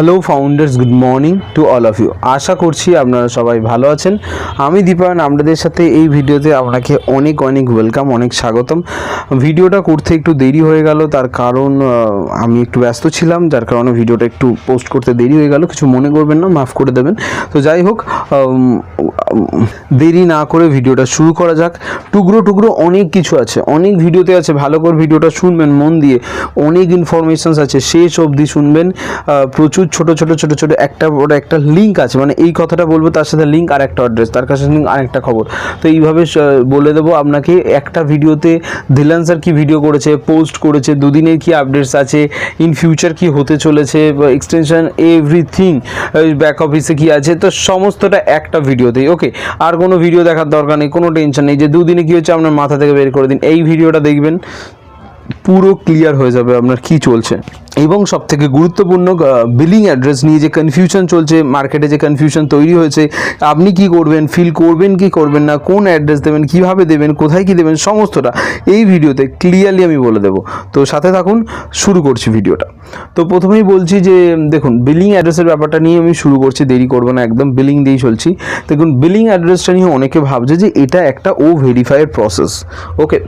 Hello founders good morning to all of you আশা করছি আপনারা সবাই ভালো আছেন। আমি দীপায়ন, আপনাদের সাথে এই ভিডিওতে আপনাকে অনেক অনেক ওয়েলকাম অনেক স্বাগতম। ভিডিওটা করতে একটু দেরি হয়ে গেল, তার কারণ আমি একটু ব্যস্ত ছিলাম, যার কারণে ভিডিওটা একটু পোস্ট করতে দেরি হয়ে গেল, কিছু মনে করবেন না, মাফ করে দেবেন। তো যাই হোক দেরি না করে ভিডিওটা শুরু করা যাক। টুকরো টুকরো অনেক কিছু আছে, অনেক ভিডিওতে আছে, ভালো করে ভিডিওটা শুনবেন, মন দিয়ে। অনেক ইনফরমেশনস আছে, শেষ অবধি শুনবেন। প্রচুর ছোট ছোট ছোট ছোট একটা ওটা একটা লিঙ্ক আছে। মানে এই কথাটা বলব, তার সাথে লিঙ্ক আর একটা অ্যাড্রেস তার কাছে লিঙ্ক আর একটা খবর। তো এইভাবে বলে দেবো আপনাকে, একটা ভিডিওতে দিলান স্যার কি ভিডিও করেছে পোস্ট করেছে, দুদিনের কি আপডেটস আছে ইন ফিউচার কি হতে চলেছে এক্সটেনশন এভরিথিং ব্যাক অফিসে কি আছে, তো সমস্তটা একটা ভিডিওতেই ওকে আর কোনো ভিডিও দেখার দরকার নেই, কোনো টেনশন নেই। যে দুদিনে কী হচ্ছে, আপনার মাথা থেকে বের করে দিন। এই ভিডিওটা দেখবেন। পুরো ক্লিয়ার হয়ে যাবে আপনার কি চলছে। এবং সব থেকে গুরুত্বপূর্ণ বিলিং অ্যাড্রেস নিয়ে যে কনফিউশন চলছে মার্কেটে যে কনফিউশন তৈরি হয়েছে, আপনি কি করবেন ফিল করবেন, কি করবেন না, কোন অ্যাড্রেস দেবেন, কীভাবে দেবেন, কোথায় কি দেবেন, সমস্তটা এই ভিডিওতে ক্লিয়ারলি আমি বলে দেবো। তো সাথে থাকুন, শুরু করছি ভিডিওটা। তো প্রথমেই বলছি যে, দেখুন বিলিং অ্যাড্রেসের ব্যাপারটা নিয়ে আমি শুরু করছি, দেরি করব না, একদম বিলিং দিয়েই চলছি। দেখুন বিলিং অ্যাড্রেসটা নিয়ে অনেকে ভাবছে যে এটা একটা ও ভেরিফাইয়ের প্রসেস ওকে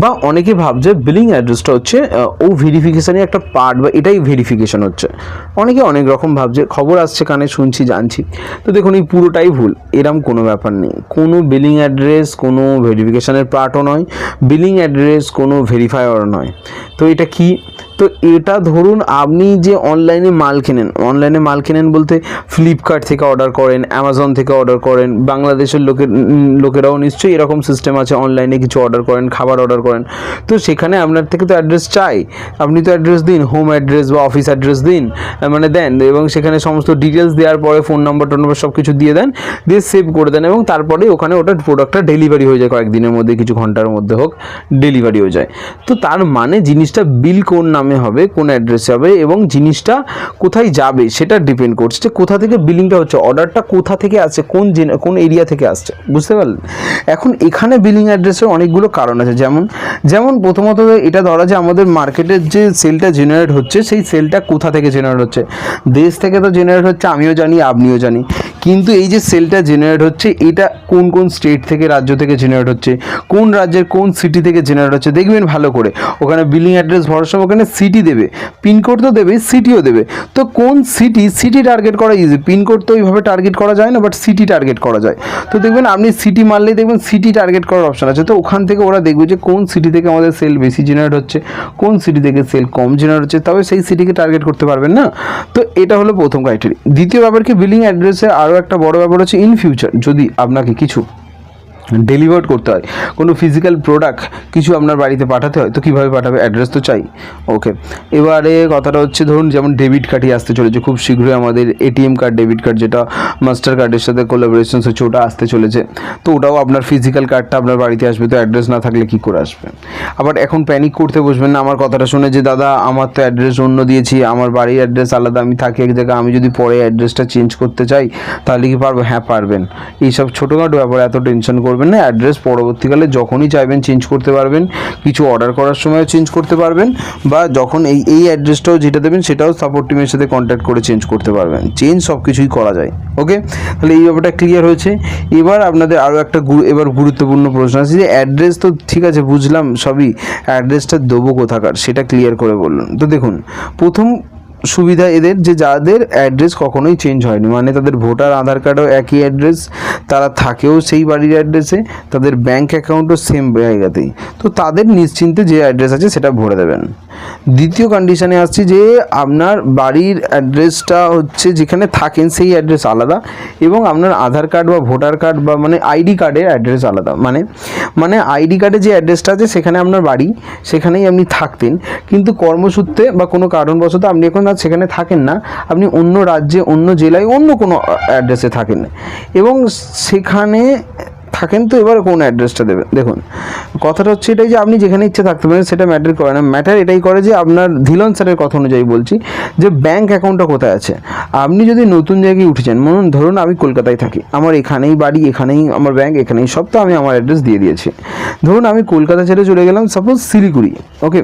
বা অনেকে ভাবছে বিলিং অ্যাড্রেসটা হচ্ছে ও ভেরিফিকেশানের একটা পার্ট বা এটাই ভেরিফিকেশান হচ্ছে। অনেকে অনেক রকম ভাবছে, খবর আসছে কানে, শুনছি, জানছি। তো দেখুন, এই পুরোটাই ভুল। এরম কোনো ব্যাপার নেই। কোনো বিলিং অ্যাড্রেস কোনো ভেরিফিকেশানের পার্টও নয়। বিলিং অ্যাড্রেস কোনো ভেরিফায়ারও নয়। তো এটা কি? তো এটা ধরুন আপনি যে অনলাইনে মাল কেনেন অনলাইনে মাল কেনেন বলতে ফ্লিপকার্ট থেকে অর্ডার করেন অ্যামাজন থেকে অর্ডার করেন, বাংলাদেশের লোকের লোকেরাও নিশ্চয়ই এরকম সিস্টেম আছে অনলাইনে কিছু অর্ডার করেন, খাবার অর্ডার করেন। তো সেখানে আপনার থেকে তো অ্যাড্রেস চাই। আপনি তো অ্যাড্রেস দিন হোম অ্যাড্রেস বা অফিস অ্যাড্রেস দিন মানে দেন, এবং সেখানে সমস্ত ডিটেলস দেওয়ার পরে ফোন নাম্বার নাম্বার সব কিছু দিয়ে দেন, দিয়ে সেভ করে দেন, এবং তারপরে ওখানে ওটার প্রোডাক্টটা ডেলিভারি হয়ে যায় কয়েকদিনের মধ্যে, কিছু ঘণ্টার মধ্যে হোক ডেলিভারি হয়ে যায়। তো তার মানে জিনিসটা বিল কোন নামে হবে, কোন অ্যাড্রেসে হবে এবং জিনিসটা কোথায় যাবে সেটা ডিপেন্ড করছে যে কোথা থেকে বিলিংটা হচ্ছে অর্ডারটা কোথা থেকে আসছে, কোন কোন এরিয়া থেকে আসছে, বুঝতে পারলেন এখন এখানে বিলিং অ্যাড্রেসের অনেকগুলো কারণ আছে, যেমন যেমন প্রথমত এটা ধরা যে আমাদের মার্কেটের যে সেলটা জেনারেট হচ্ছে, সেই সেলটা কোথা থেকে জেনারেট হচ্ছে? দেশ থেকে তো জেনারেট হচ্ছে, আমিও জানি, আপনিও জানি। কিন্তু এই যে সেলটা জেনারেট হচ্ছে, এটা কোন কোন স্টেট থেকে রাজ্য থেকে জেনারেট হচ্ছে, কোন রাজ্যের কোন সিটি থেকে জেনারেট হচ্ছে, দেখবেন ভালো করে। ওখানে বিলিং অ্যাড্রেস ভরসা, ওখানে সিটি দেবে পিনকোড তো দেবে সিটিও দেবে। তো কোন সিটি সিটি টার্গেট করা ইজি পিনকোড তো ওইভাবে টার্গেট করা যায় না বাট সিটি টার্গেট করা যায়। তো দেখবেন আপনি সিটি মারলেই দেখবেন সিটি টার্গেট করার অপশন আছে। তো ওখান থেকে ওরা দেখবে যে কোন সিটি থেকে আমাদের সেল বেশি জেনারেট হচ্ছে, কোন সিটি থেকে সেল কম জেনারেট হচ্ছে, তবে সেই সিটিকে টার্গেট করতে পারবেন না। তো এটা হলো প্রথম ক্রাইটেরিয়া দ্বিতীয় ব্যাপার কি বিলিং অ্যাড্রেসে আরও একটা বড় ব্যাপার হচ্ছে ইন ফিউচার যদি আপনাকে কিছু ডেলিভার করতে হয়। কোনো ফিজিক্যাল প্রোডাক্ট কিছু আপনার বাড়িতে পাঠাতে হয়, তো কীভাবে পাঠাবে? অ্যাড্রেস তো চাই। ওকে এবারে কথাটা হচ্ছে, ধরুন যেমন ডেবিট কার্ডই আসতে চলেছে, খুব শীঘ্রই আমাদের এটিএম কার্ড ডেবিট কার্ড যেটা মাস্টার কার্ডের সাথে কোলাবোরেশন হচ্ছে, ওটা আসতে চলেছে। তো ওটাও আপনার ফিজিক্যাল কার্ডটা আপনার বাড়িতে আসবে, তো অ্যাড্রেস না থাকলে কী করে আসবে? আবার এখন প্যানিক করতে বসবেন না, আমার কথাটা শুনে যে, দাদা, আমার তো অ্যাড্রেস অন্য দিয়েছি, আমার বাড়ির অ্যাড্রেস আলাদা, আমি থাকি এক জায়গায়, আমি যদি পরে অ্যাড্রেসটা চেঞ্জ করতে চাই, তাহলে কি পারব? হ্যাঁ পারবেন। এইসব ছোটোখাটো ব্যাপার এত টেনশন করবেন না অ্যাড্রেস পরবর্তীকালে যখনই চাইবেন চেঞ্জ করতে পারবেন, কিছু অর্ডার করার সময়ও চেঞ্জ করতে পারবেন, বা যখন এই এই অ্যাড্রেসটাও যেটা দেবেন সেটাও সাপোর্ট টিমের সাথে কন্ট্যাক্ট করে চেঞ্জ করতে পারবেন। চেঞ্জ সব কিছুই করা যায় ওকে তাহলে এই ব্যাপারটা ক্লিয়ার হয়েছে। এবার আপনাদের আরও একটা এবার গুরুত্বপূর্ণ প্রশ্ন আছে যে অ্যাড্রেস তো ঠিক আছে, বুঝলাম সবই অ্যাড্রেসটা দেবো কোথাকার, সেটা ক্লিয়ার করে বলুন। তো দেখুন, প্রথম সুবিধা এদের যে যাদের অ্যাড্রেস কখনোই চেঞ্জ হয়নি। মানে তাদের ভোটার আধার কার্ডও একই অ্যাড্রেস তারা থাকেও সেই বাড়ির অ্যাড্রেসে তাদের ব্যাংক অ্যাকাউন্টও সেম জায়গাতেই। তো তাদের নিশ্চিন্তে যে অ্যাড্রেস আছে সেটা ভরে দেবেন। দ্বিতীয় কন্ডিশনে আসছি যে আপনার বাড়ির অ্যাড্রেসটা হচ্ছে যেখানে থাকেন সেই অ্যাড্রেস আলাদা এবং আপনার আধার কার্ড বা ভোটার কার্ড বা মানে আইডি কার্ডের অ্যাড্রেস আলাদা। মানে মানে আইডি কার্ডে যে অ্যাড্রেসটা আছে সেখানে আপনার বাড়ি, সেখানেই আপনি থাকতেন। কিন্তু কর্মসূত্রে বা কোনো কারণবশত আপনি এখন আর সেখানে থাকেন না, আপনি অন্য রাজ্যে, অন্য জেলায় অন্য কোনো অ্যাড্রেসে থাকেন। এবং সেখানে থাকেন তো এবার কোন অ্যাড্রেসটা দেবেন। দেখুন, কথাটা হচ্ছে এটাই যে আপনি যেখানে ইচ্ছে থাকতে পারেন সেটা ম্যাটার করে না। ম্যাটার এটাই করে যে আপনার ধিলন স্যারের কথা অনুযায়ী বলছি যে ব্যাংক অ্যাকাউন্টটা কোথায় আছে। আপনি যদি নতুন জায়গায় উঠেছেন মনে ধরুন আমি কলকাতায় থাকি, আমার এখানেই বাড়ি, এখানেই আমার ব্যাংক এখানেই সব তো আমি আমার অ্যাড্রেস দিয়ে দিয়েছি। ধরুন আমি কলকাতা ছেড়ে চলে গেলাম সাপোজ শিলিগুড়ি ওকে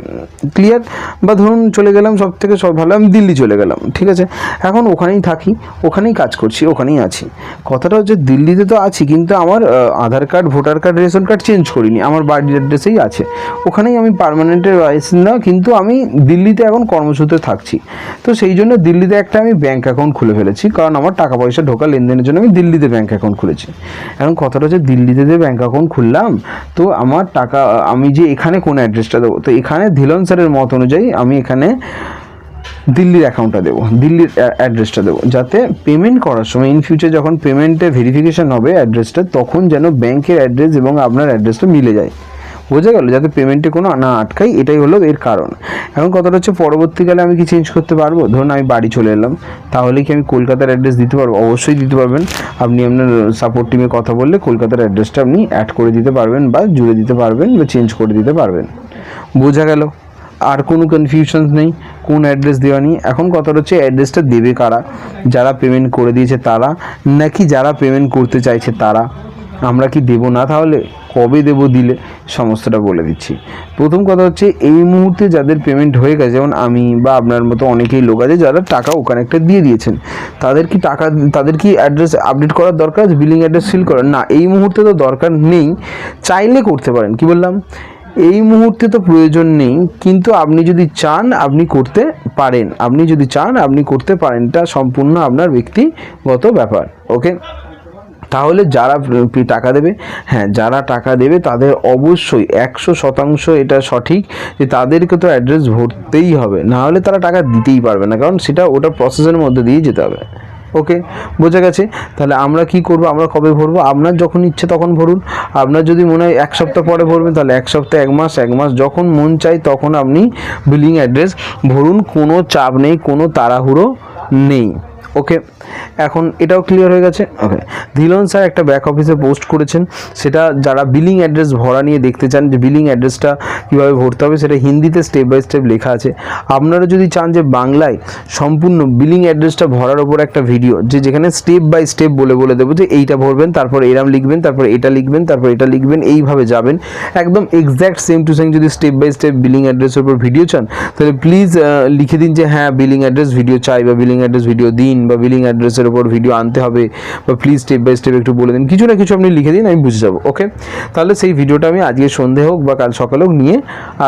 ক্লিয়ার বা ধরুন চলে গেলাম সব থেকে সব ভালো, আমি দিল্লি চলে গেলাম, ঠিক আছে? এখন ওখানেই থাকি, ওখানেই কাজ করছি, ওখানেই আছি। কথাটা হচ্ছে দিল্লিতে তো আছি, কিন্তু আমার Aadhaar card voter card ration card change করিনি। আমার বাড়ির অ্যাড্রেসেই আছে। ওখানেই আমি পার্মানেন্টের বাসিন্দা কিন্তু আমি দিল্লিতে এখন কর্মসূত্রে থাকছি। তো সেই জন্য দিল্লিতে একটা আমি ব্যাঙ্ক অ্যাকাউন্ট খুলে ফেলেছি, কারণ আমার টাকা পয়সা ঢোকা লেনদেনের জন্য আমি দিল্লিতে ব্যাঙ্ক অ্যাকাউন্ট খুলেছি। এখন কথাটা হচ্ছে দিল্লিতে যে ব্যাঙ্ক অ্যাকাউন্ট খুললাম, তো আমার টাকা, আমি যে এখানে কোন অ্যাড্রেসটা দেবো, তো এখানে ধিলন স্যারের মত অনুযায়ী আমি এখানে দিল্লির অ্যাকাউন্টটা দেবো, দিল্লির অ্যাড্রেসটা দেবো। যাতে পেমেন্ট করার সময় ইন ফিউচার যখন পেমেন্টে ভেরিফিকেশন হবে অ্যাড্রেসটা তখন যেন ব্যাংকের অ্যাড্রেস এবং আপনার অ্যাড্রেসটা মিলে যায়। বোঝা গেল? যাতে পেমেন্টে কোনো না আটকাই এটাই হলো এর কারণ। এখন কথাটা হচ্ছে পরবর্তীকালে আমি কি চেঞ্জ করতে পারব? ধরুন আমি বাড়ি চলে এলাম, তাহলে কি আমি কলকাতার অ্যাড্রেস দিতে পারব? অবশ্যই দিতে পারবেন। আপনি আপনার সাপোর্ট টিমে কথা বললে কলকাতার অ্যাড্রেসটা আপনি অ্যাড করে দিতে পারবেন বা জুড়ে দিতে পারবেন বা চেঞ্জ করে দিতে পারবেন। বোঝা গেল? আর কোনো কনফিউশনস নেই, কোন অ্যাড্রেস দেওয়া নেই। এখন কথাটা হচ্ছে অ্যাড্রেসটা দেবে কারা? যারা পেমেন্ট করে দিয়েছে তারা, নাকি যারা পেমেন্ট করতে চাইছে তারা? আমরা কি দেবো না তাহলে? কবে দেবো দিলে? সমস্তটা বলে দিচ্ছি। প্রথম কথা হচ্ছে, এই মুহূর্তে যাদের পেমেন্ট হয়ে গেছে, যেমন আমি বা আপনার মতো অনেকেই লোক আছে, যারা টাকা ওখানে একটা দিয়ে দিয়েছেন, তাদের কি টাকা, তাদের কি অ্যাড্রেস আপডেট করার দরকার আছে? বিলিং অ্যাড্রেস ফিল করার? না, এই মুহূর্তে তো দরকার নেই। চাইলে করতে পারেন। কি বললাম? এই মুহূর্তে তো প্রয়োজন নেই, কিন্তু আপনি যদি চান, আপনি করতে পারেন। আপনি যদি চান, আপনি করতে পারেন। এটা সম্পূর্ণ আপনার ব্যক্তিগত ব্যাপার, ওকে? তাহলে যারা টাকা দেবে হ্যাঁ যারা টাকা দেবে, তাদের অবশ্যই একশো শতাংশ এটা সঠিক যে তাদেরকে তো অ্যাড্রেস ভরতেই হবে। না হলে তারা টাকা দিতেই পারবে না, কারণ সেটা ওটা প্রসেসের মধ্যে দিয়ে যেতে হবে। ওকে, বোঝা গেছে? তাহলে আমরা কি করব? আমরা কবে ভরবো? আপনার যখন ইচ্ছে তখন ভরুন। আপনার যদি মনে হয় এক সপ্তাহ পরে ভরবেন, তাহলে এক সপ্তাহ, এক মাস এক মাস, যখন মন চাই তখন আপনি বিলিং অ্যাড্রেস ভরুন। কোনো চাপ নেই, কোনো তাড়াহুড়ো নেই। ওকে এখন এটাও ক্লিয়ার হয়ে গেছে। ওকে ধিলন স্যার একটা ব্যাক অফিসে পোস্ট করেছেন। সেটা যারা বিলিং অ্যাড্রেস ভরা নিয়ে দেখতে চান, যে বিলিং অ্যাড্রেসটা কীভাবে ভরতে হবে, সেটা হিন্দিতে স্টেপ বাই স্টেপ লেখা আছে। আপনারা যদি চান যে বাংলায় সম্পূর্ণ বিলিং অ্যাড্রেসটা ভরার ওপর একটা ভিডিও যে যেখানে স্টেপ বাই স্টেপ বলে বলে দেবো যে এইটা ভরবেন, তারপর এরাম লিখবেন, তারপর এটা লিখবেন, তারপর এটা লিখবেন, এইভাবে যাবেন। একদম এক্স্যাক্ট সেম টু সেম যদি স্টেপ বাই স্টেপ বিলিং অ্যাড্রেসের উপর ভিডিও চান, তাহলে প্লিজ লিখে দিন যে হ্যাঁ বিলিং অ্যাড্রেস ভিডিও চাই বা বিলিং অ্যাড্রেস ভিডিও দিন। বা বিলিং অ্যাড্রেসের উপর ভিডিও আনতে হবে, বা প্লিজ স্টেপ বাই স্টেপ একটু বলে দিন। কিছু না কিছু আপনি লিখে দিন, আমি বুঝে যাব ওকে তাহলে সেই ভিডিওটা আমি আজকে সন্ধে হোক বা কাল সকালে হোক নিয়ে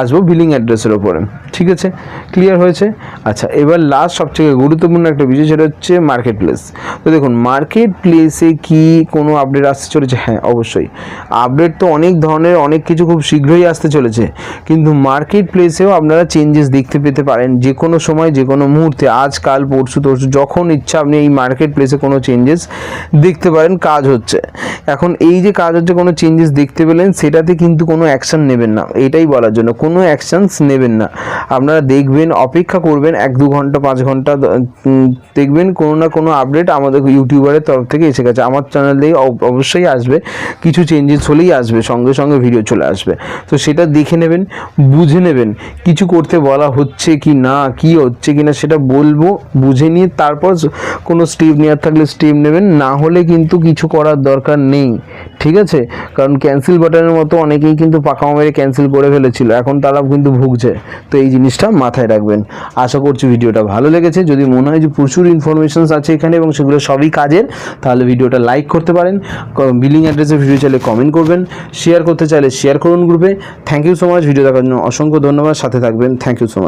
আসব বিলিং অ্যাড্রেসের ওপরে ঠিক আছে? ক্লিয়ার হয়েছে? আচ্ছা এবার লাস্ট সবথেকে গুরুত্বপূর্ণ একটা বিষয়, সেটা হচ্ছে মার্কেট প্লেস তো দেখুন মার্কেট প্লেসে কি কোনো আপডেট আসতে চলেছে? হ্যাঁ অবশ্যই। আপডেট তো অনেক ধরনের, অনেক কিছু খুব শীঘ্রই আসতে চলেছে, কিন্তু মার্কেট প্লেসেও আপনারা চেঞ্জেস দেখতে পেতে পারেন যে কোনো সময় যে কোনো মুহূর্তে, আজ, কাল, পরশু, তরশু, যখন ইচ্ছা আপনি এই মার্কেট প্লেসে কোনো চেঞ্জেস দেখতে পারেন, কাজ হচ্ছে। এখন এই যে কাজ হচ্ছে, কোনো চেঞ্জেস দেখতে পেলেন, সেটাতে কিন্তু কোনো অ্যাকশন নেবেন না। এটাই বলার জন্য, কোনো অ্যাকশনস নেবেন না। আপনারা দেখবেন, অপেক্ষা করবেন, এক দু ঘণ্টা, পাঁচ ঘণ্টা দেখবেন কোনো না কোনো আপডেট আমাদের ইউটিউবারের তরফ থেকে এসে গেছে। আমার চ্যানেলে অবশ্যই আসবে। কিছু চেঞ্জেস হলেই আসবে, সঙ্গে সঙ্গে ভিডিও চলে আসবে। তো সেটা দেখে নেবেন, বুঝে নেবেন, কিছু করতে বলা হচ্ছে কি না, কি হচ্ছে কি না, সেটা বলব, বুঝে নিয়ে তারপর কোনো স্টেপ নেওয়ার থাকলে স্টেপ নেবেন, না হলে কিন্তু কিছু করার দরকার নেই, ঠিক আছে? কারণ ক্যান্সেল বাটনের মতো অনেকেই কিন্তু পাকা মেরে ক্যান্সেল করে ফেলেছিল, এখন তারাও কিন্তু ভুগছে। তো এই জিনিসটা মাথায় রাখবেন। আশা করছি ভিডিওটা ভালো লেগেছে। যদি মনে হয় যে প্রচুর ইনফরমেশনস আছে এখানে এবং সেগুলো সবই কাজের, তাহলে ভিডিওটা লাইক করতে পারেন। বিলিং অ্যাড্রেসে ভিডিও চাইলে কমেন্ট করবেন। শেয়ার করতে চাইলে শেয়ার করুন গ্রুপে thank you so much video দেখার জন্য অসংখ্য ধন্যবাদ। সাথে থাকবেন। Thank you so much